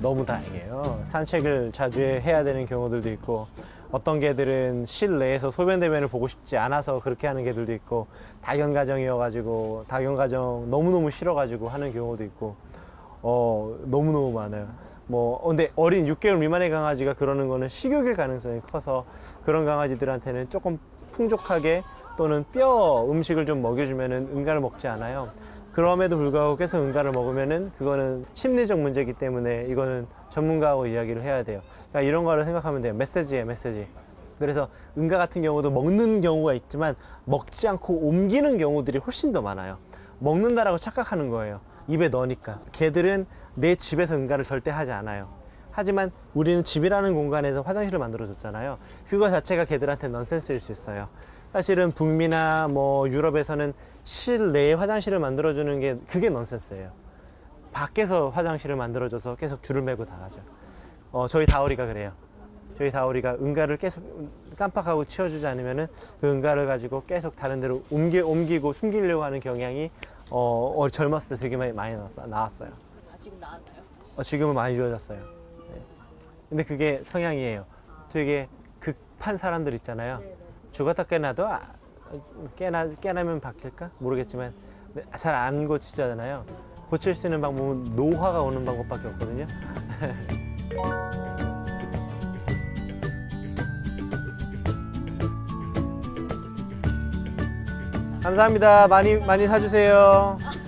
너무 다행이에요. 산책을 자주 해야 되는 경우들도 있고 어떤 개들은 실내에서 소변 대면을 보고 싶지 않아서 그렇게 하는 개들도 있고 다견 가정이어가지고 다견 가정 너무너무 싫어가지고 하는 경우도 있고 어 너무너무 많아요. 뭐 근데 어린 6개월 미만의 강아지가 그러는 거는 식욕일 가능성이 커서 그런 강아지들한테는 조금 풍족하게 또는 뼈 음식을 좀 먹여주면은 응가를 먹지 않아요. 그럼에도 불구하고 계속 응가를 먹으면은 그거는 심리적 문제이기 때문에 이거는 전문가하고 이야기를 해야 돼요. 그러니까 이런 거를 생각하면 돼요. 메시지예요, 메시지. 그래서 응가 같은 경우도 먹는 경우가 있지만 먹지 않고 옮기는 경우들이 훨씬 더 많아요. 먹는다라고 착각하는 거예요. 입에 넣으니까. 개들은 내 집에서 응가를 절대 하지 않아요. 하지만 우리는 집이라는 공간에서 화장실을 만들어 줬잖아요. 그거 자체가 개들한테 넌센스일 수 있어요. 사실은 북미나 뭐 유럽에서는 실내에 화장실을 만들어 주는 게 그게 넌센스예요. 밖에서 화장실을 만들어 줘서 계속 줄을 매고 나가죠. 어, 저희 다오리가 그래요. 저희 다오리가 응가를 계속 깜빡하고 치워주지 않으면은 그 응가를 가지고 계속 다른 데로 옮기, 옮기고 숨기려고 하는 경향이 어, 어, 젊었을 때 되게 많이, 많이 나왔어, 나왔어요. 아, 지금 나왔나요? 어, 지금은 많이 좋아졌어요. 네. 근데 그게 성향이에요. 되게 급한 사람들 있잖아요. 네네. 죽었다 깨나도 아, 깨나 깨나면 바뀔까 모르겠지만 잘 안 고치잖아요. 고칠 수 있는 방법은 노화가 오는 방법밖에 없거든요. 감사합니다. 많이 많이 사주세요.